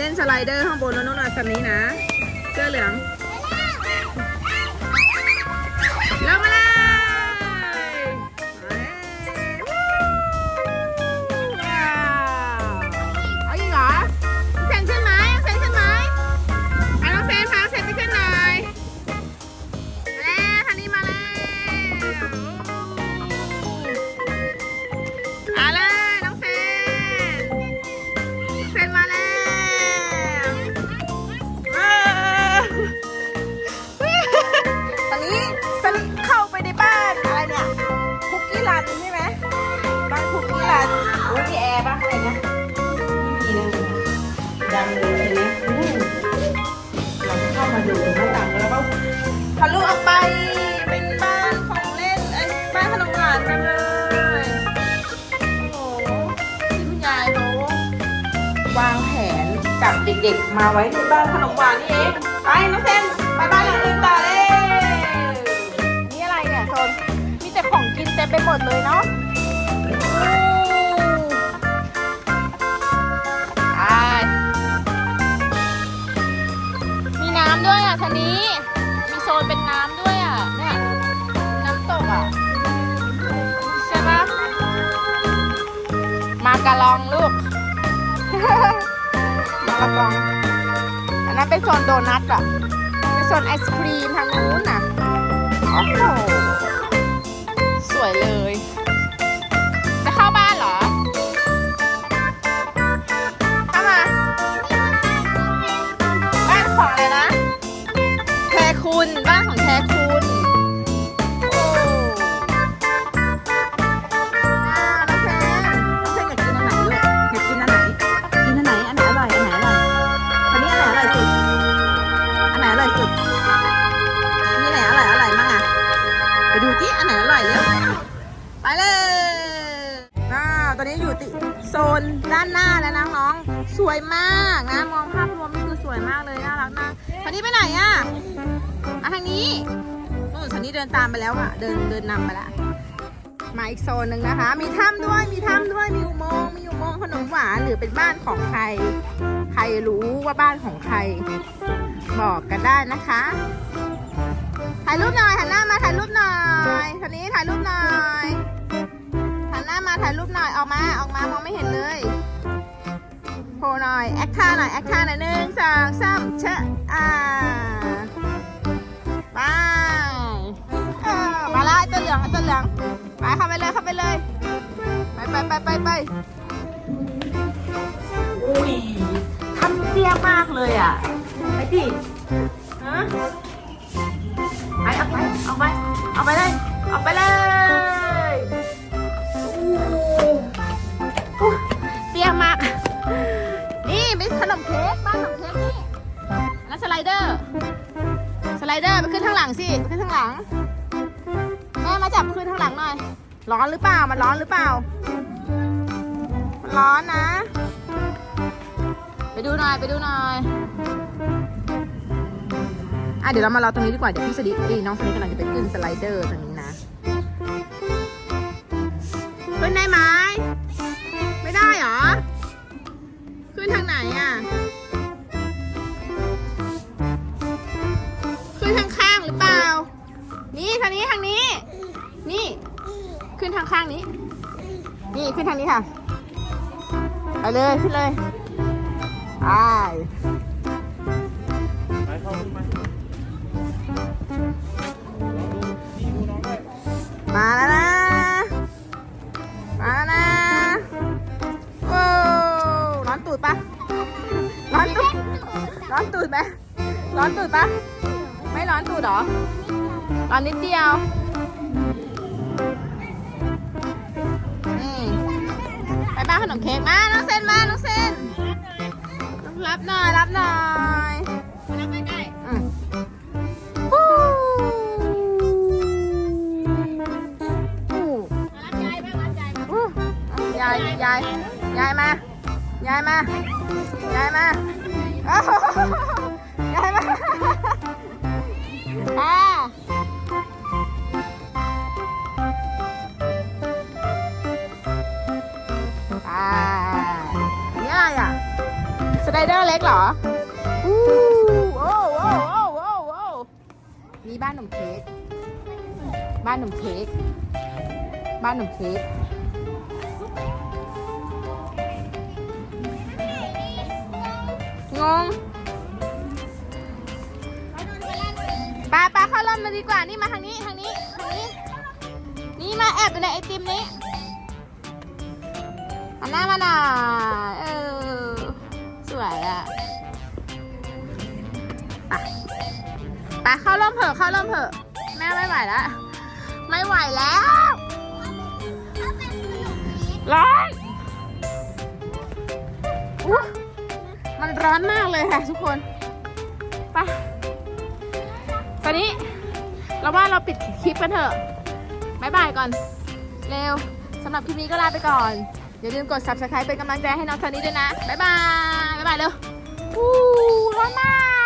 ล่นสไลเดอร์ข้างบนแล้วนู่นน่ะสันนี้นะ เสื้อเหลือง แล้วมาเลย กับเด็กๆ มาไว้ในบ้านขนมหวานนี่เองไปน้องเซนไปบ้านหลังอื่นต่อเลยนี่อะไรเนี่ยโซนมีแต่ของกินเต็มไปหมดเลยเนาะมีน้ำด้วยอะทันนี้ มีโซนเป็นน้ำด้วยอะเนี่ยน้ำตกอะใช่ปะมากระลองลูก กอง อันนั้นเป็นโซนโดนัทอะเป็นโซนไอศครีมทางนู้นน่ะ โอ้โห สวยเลย จะเข้าบ้านเหรอ ไปเลยอ้าตอนนี้อยู่ติโซนด้านหน้าแล้วนะน้อง สวยมากนะ มองภาพรวมนี่คือสวยมากเลยน่ารักมากทันนี้ไปไหนอะมาทางนี้นู่นทันนี้เดินตามไปแล้วอะ เดินเดินนำไปล้วมาอีกโซนหนึ่งนะคะ มีถ้ำด้วย มีถ้ำด้วย มีอุโมงค์มีอุโมงค์ขนมหวานหรือเป็นบ้านของใคร ใครรู้ว่าบ้านของใคร บอกกันได้นะคะ ถ่ายรูปหน่อยหันหน้ามาถ่ายรูปหน่อยทีนี้ถ่ายรูปหน่อยหันหน้ามาถ่ายรูปหน่อยออกมาออกมามองไม่เห็นเลยโผล่หน่อยแอคท่าหน่อยแอคท่าหน่อยหนึ่งสองสามเชะอ่าไปเออมาล้วไอ้ตัวเหลืองไอ้ตัวเหลืองไปเข้าไปเลยเข้าไปเลยไปไปไปไปไปอุ้ยทำเตี้ยมากเลยอะไปดิฮะ ไปเอาไปเอาไปเอาไปเลยเอาไปเลยอู้หูเตี้ยมาก นี่เป็นขนมเค้กบ้านขนมเค้กนี่แล้วสไลเดอร์ สไลเดอร์ไปขึ้นข้างหลังสิไปขึ้นข้างหลังแม่มาจับขึ้นข้างหลังหน่อย ร้อนหรือเปล่ามันร้อนหรือเปล่ามันร้อนนะ ไปดูหน่อยไปดูหน่อย เดี๋ยวเรามารอตรงนี้ดีกว่า เดี๋ยวพี่สลิดเอ้ยน้องสลิกำลังจะไปขึ้นสไลเดอร์ตรงนี้นะขึ้นได้ไหมไม่ได้เหรอ ขึ้นทางไหนอะ ขึ้นทางข้างหรือเปล่า นี่ทางนี้ทางนี้ นี่ ขึ้นทางข้างนี้ นี่ขึ้นทางนี้ค่ะ ไปเลยขึ้นเลยไปไป มาแล้วนะ มาแล้วนะ โอ้ร้อนตูดปะร้อนตูด ร้อนตูดไหมร้อนตูดปะไม่ร้อนตูดหรอ ร้อนนิดเดียว ไปบ้านขนมเค้กมา น้องเซนมา น้องเซนรับหน่อย รับหน่อยายยายมายายมายายมาอ้โหยายมาค่ะอ่าอันนี่อะไรอะสไลเดอร์เล็กเหรออู้โอ้โอ้โอ้โอ้โอ้นี่บ้านหนุ่มเค้กบ้านหนุ่มเค้กบ้านหนุ่มเค้ก งงปาปาเข้าร่มมาดีกว่า นี่มาทางนี้ทางนี้ทางนี้ นี่มาแอบอยู่ในไอติมนี้หันหน้ามาหน่อยเออ สวยอะไปไปเข้าร่มเถอะเข้าร่มเถอะแม่ไม่ไหวแล้ว ไม่ไหวแล้วร้อนอู้ มันร้อนมากเลยค่ะทุกคนไปตอนนี้เราว่าเราปิดคลิปกันเถอะบายบายก่อน เร็วสำหรับคลิปนี้ก็ลาไปก่อน อย่าลืมกด subscribe เป็นกำลังใจให้น้องทันนี้ด้วยนะบายบายบายบายเร็วอู้ร้อนมาก